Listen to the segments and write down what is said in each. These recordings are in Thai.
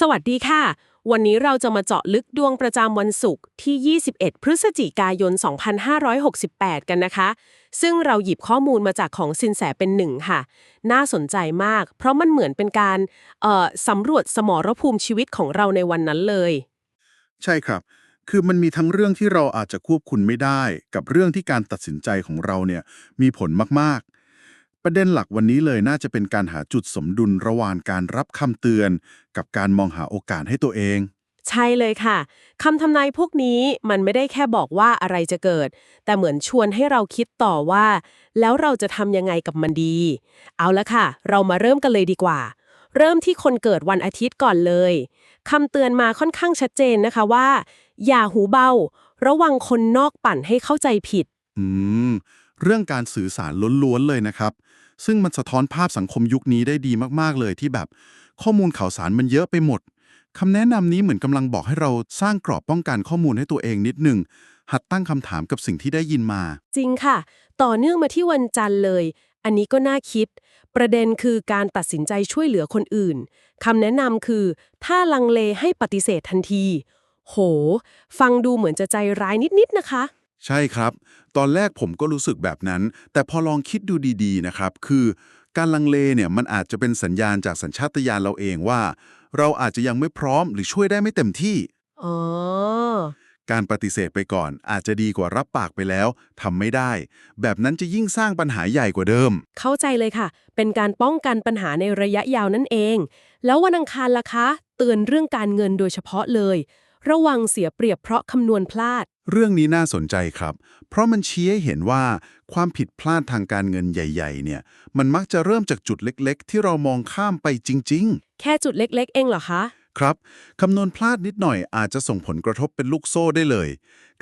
สวัสดีค่ะ วันนี้เราจะมาเจาะลึกดวงประจำวันศุกร์ที่ 21 พฤศจิกายน 2568 กันนะคะ ซึ่งเราหยิบข้อมูลมาจากของสินแสเป็นหนึ่งค่ะ น่าสนใจมาก เพราะมันเหมือนเป็นการเอ่อสำรวจสมรภูมิชีวิตของเราในวันนั้นเลย ใช่ครับ คือมันมีทั้งเรื่องที่เราอาจจะควบคุมไม่ได้ กับเรื่องที่การตัดสินใจของเราเนี่ยมีผลมากๆ ประเด็นหลักวันนี้เลยน่าจะเป็นการหาจุดสมดุลระหว่างการรับคำเตือน กับการมองหาโอกาสให้ตัวเอง ใช่เลยค่ะคำทำนายพวกนี้มันไม่ได้แค่บอกว่าอะไรจะเกิด แต่เหมือนชวนให้เราคิดต่อว่า แล้วเราจะทำยังไงกับมันดี เอาละค่ะ เรามาเริ่มกันเลยดีกว่า เริ่มที่คนเกิดวันอาทิตย์ก่อนเลยคำเตือนมาค่อนข้างชัดเจนนะคะว่า อย่าหูเบา ระวังคนนอกปั่นให้เข้าใจผิด อืม เรื่องการสื่อสารล้วนๆเลยนะครับ ซึ่งมันสะท้อนภาพสังคมยุคนี้ได้ดีมากๆเลยที่แบบ ข้อมูลข่าวสารมันเยอะไปหมดคำแนะนำนี้เหมือนกำลังบอกให้เราสร้างกรอบป้องกันข้อมูลให้ตัวเองนิดหนึ่งหัดตั้งคำถามกับสิ่งที่ได้ยินมา จริงค่ะ ต่อเนื่องมาที่วันจันทร์เลย อันนี้ก็น่าคิด ประเด็นคือการตัดสินใจช่วยเหลือคนอื่นคำแนะนำคือ ถ้าลังเลให้ปฏิเสธทันที โห ฟังดูเหมือนจะใจร้ายนิดๆนะคะ ใช่ครับ ตอนแรกผมก็รู้สึกแบบนั้น แต่พอลองคิดดูดีๆนะครับ คือการลังเลเนี่ยมันอาจจะเป็นสัญญาณจากสัญชาตญาณเราเองว่า เราอาจจะยังไม่พร้อมหรือช่วยได้ไม่เต็มที่ อ๋อ การปฏิเสธไปก่อน อาจจะดีกว่ารับปากไปแล้วทำไม่ได้ แบบนั้นจะยิ่งสร้างปัญหาใหญ่กว่าเดิม เข้าใจเลยค่ะ เป็นการป้องกันปัญหาในระยะยาวนั่นเอง แล้ววันอังคารล่ะคะ เตือนเรื่องการเงินโดยเฉพาะเลย ระวังเสียเปรียบเพราะคำนวณพลาด เรื่องนี้น่าสนใจครับ เพราะมันชี้ให้เห็นว่าความผิดพลาดทางการเงินใหญ่ ๆ เนี่ย มันมักจะเริ่มจากจุดเล็กๆ ที่เรามองข้ามไปจริง แค่จุดเล็กๆ เองเหรอคะ ๆ ครับ คำนวณพลาดนิดหน่อยอาจจะส่งผลกระทบเป็นลูกโซ่ได้เลย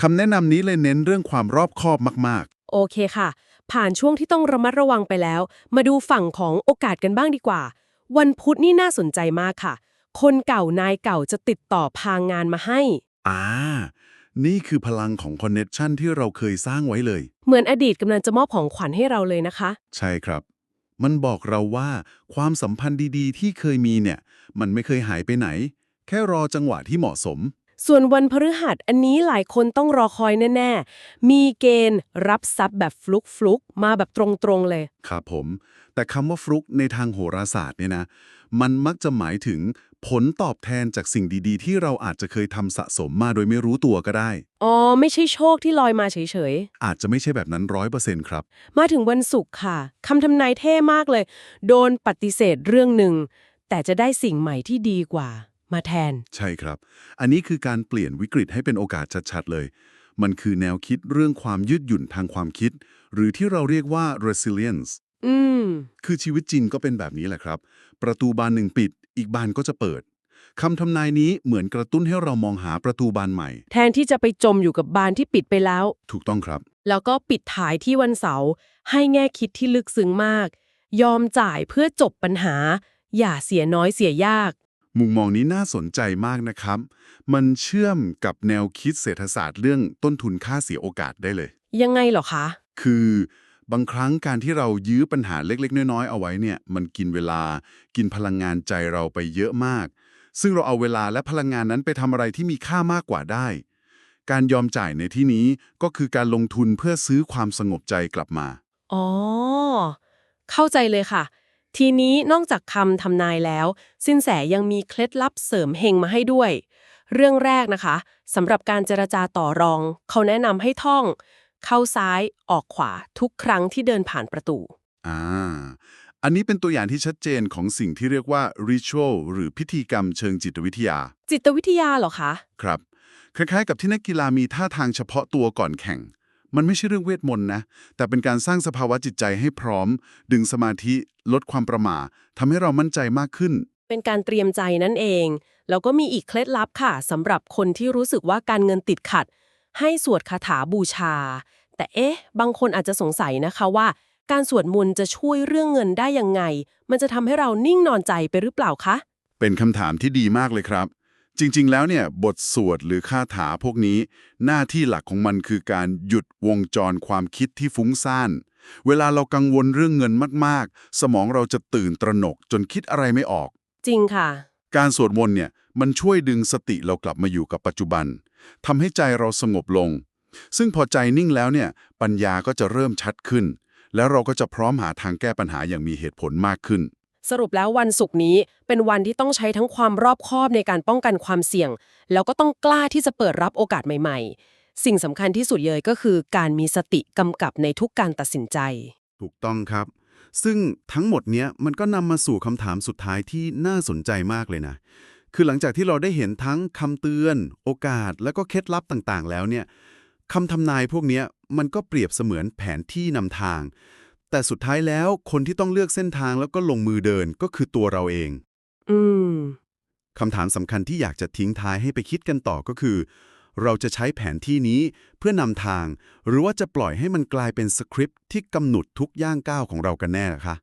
คำแนะนำนี้เลยเน้นเรื่องความรอบคอบมากโอเคค่ะ ผ่านช่วงที่ต้องระมัดระวังไปแล้ว มาดูฝั่งของโอกาสกันบ้างดีกว่า วันพุธนี่น่าสนใจมากค่ะ คนเก่านายเก่าจะติดต่อพางานมาให้ๆอ่า นี่คือพลังของคอนเน t ชันที่เราเคยสร้างไว้เลย เหมือนอดีตกำลังจะมอบของขวัญให้เราเลยนะคะ ใช่ครับ มันบอกเราว่าความสัมพันธ์ดีๆ ที่เคยมีเนี่ย มันไม่เคยหายไปไหน แค่รอจังหวะที่เหมาะสม ส่วนวันพฤหัสอันนี้หลายคนต้องรอคอยแน่ ๆ มีเกณฑ์รับทรัพย์แบบฟลุกฟลุกๆมาแบบตรงๆเลย ครับผม แต่คำว่าฟลุกในทางโหราศาสตร์เนี่ยนะ มันมักจะหมายถึง ผลตอบแทนจากสิ่งดีๆ ที่เราอาจจะเคยทำสะสมมาโดยไม่รู้ตัวก็ได้ อ๋อ ไม่ใช่โชคที่ลอยมาเฉยอาจจะไม่ใช่แบบนั้นร้อยเปอร์เซ็นต์ครับ ๆ มาถึงวันศุกร์ค่ะคำทำนายเท่มากเลย โดนปฏิเสธเรื่องหนึ่ง แต่จะได้สิ่งใหม่ที่ดีกว่า มาแทน ใช่ครับ อันนี้คือการเปลี่ยนวิกฤตให้เป็นโอกาสชัดๆเลย มันคือแนวคิดเรื่องความยืดหยุ่นทางความคิด หรือที่เราเรียกว่า resilience อืม คือชีวิตจริงก็เป็นแบบนี้แหละครับ ประตูบานหนึ่งปิด อีกบานก็จะเปิดคำทำนายนี้เหมือนกระตุ้นให้เรามองหาประตูบานใหม่ แทนที่จะไปจมอยู่กับบานที่ปิดไปแล้ว ถูกต้องครับ แล้วก็ปิดท้ายที่วันเสาร์ให้แง่คิดที่ลึกซึ้งมาก ยอมจ่ายเพื่อจบปัญหา อย่าเสียน้อยเสียยาก มุมมองนี้น่าสนใจมากนะครับ มันเชื่อมกับแนวคิดเศรษฐศาสตร์เรื่องต้นทุนค่าเสียโอกาสได้เลย ยังไงเหรอคะ คือ บางครั้งการที่เรายื้อปัญหาเล็ก ๆ น้อย ๆ เอาไว้เนี่ย มันกินเวลา กินพลังงานใจเราไปเยอะมาก ซึ่งเราเอาเวลาและพลังงานนั้นไปทำอะไรที่มีค่ามากกว่าได้ การยอมจ่ายในที่นี้ก็คือการลงทุนเพื่อซื้อความสงบใจกลับมา อ๋อ เข้าใจเลยค่ะ ทีนี้นอกจากคำทำนายแล้ว สินแสยังมีเคล็ดลับเสริมเฮงมาให้ด้วย เรื่องแรกนะคะสำหรับการเจรจาต่อรอง เขาแนะนำให้ท่อง เข้าซ้ายออกขวาทุกครั้งที่เดินผ่านประตู อ่า อันนี้เป็นตัวอย่างที่ชัดเจนของสิ่งที่เรียกว่า ritual หรือพิธีกรรมเชิงจิตวิทยา จิตวิทยาเหรอคะ ครับ คล้ายๆ กับที่นักกีฬามีท่าทางเฉพาะตัวก่อนแข่ง มันไม่ใช่เรื่องเวทมนต์นะ แต่เป็นการสร้างสภาวะจิตใจให้พร้อม ดึงสมาธิลดความประหม่าทำให้เรามั่นใจมากขึ้น เป็นการเตรียมใจนั่นเอง แล้วก็มีอีกเคล็ดลับค่ะสำหรับคนที่รู้สึกว่าการเงินติดขัด ให้สวดคาถาบูชา แต่เอ๊ะ บางคนอาจจะสงสัยนะคะว่า การสวดมนต์จะช่วยเรื่องเงินได้ยังไง มันจะทำให้เรานิ่งนอนใจไปหรือเปล่าคะ เป็นคำถามที่ดีมากเลยครับ จริงๆ แล้วเนี่ยบทสวดหรือคาถาพวกนี้ หน้าที่หลักของมันคือการหยุดวงจรความคิดที่ฟุ้งซ่าน เวลาเรากังวลเรื่องเงินมากๆ สมองเราจะตื่นตระหนกจนคิดอะไรไม่ออก จริงค่ะ การสวดมนต์เนี่ยมันช่วยดึงสติเรากลับมาอยู่กับปัจจุบันทำให้ใจเราสงบลง ซึ่งพอใจนิ่งแล้วเนี่ยปัญญาก็จะเริ่มชัดขึ้น แล้วเราก็จะพร้อมหาทางแก้ปัญหาอย่างมีเหตุผลมากขึ้น สรุปแล้ววันศุกร์นี้เป็นวันที่ต้องใช้ทั้งความรอบคอบในการป้องกันความเสี่ยง แล้วก็ต้องกล้าที่จะเปิดรับโอกาสใหม่ ๆ สิ่งสำคัญที่สุดเลยก็คือ การมีสติกำกับในทุกการตัดสินใจ ถูกต้องครับ ซึ่งทั้งหมดเนี้ยมันก็นำมาสู่คำถามสุดท้ายที่น่าสนใจมากเลยนะคือหลังจากที่เราได้เห็นทั้งคำเตือน โอกาส แล้วก็เคล็ดลับต่างๆ แล้วเนี่ย คำทำนายพวกเนี้ยมันก็เปรียบเสมือนแผนที่นำทาง แต่สุดท้ายแล้วคนที่ต้องเลือกเส้นทางแล้วก็ลงมือเดินก็คือตัวเราเอง อืมคำถามสำคัญที่อยากจะทิ้งท้ายให้ไปคิดกันต่อก็คือ เราจะใช้แผนที่นี้เพื่อนำทาง หรือว่าจะปล่อยให้มันกลายเป็นสคริปต์ที่กำหนดทุกย่างก้าวของเรากันแน่นะคะ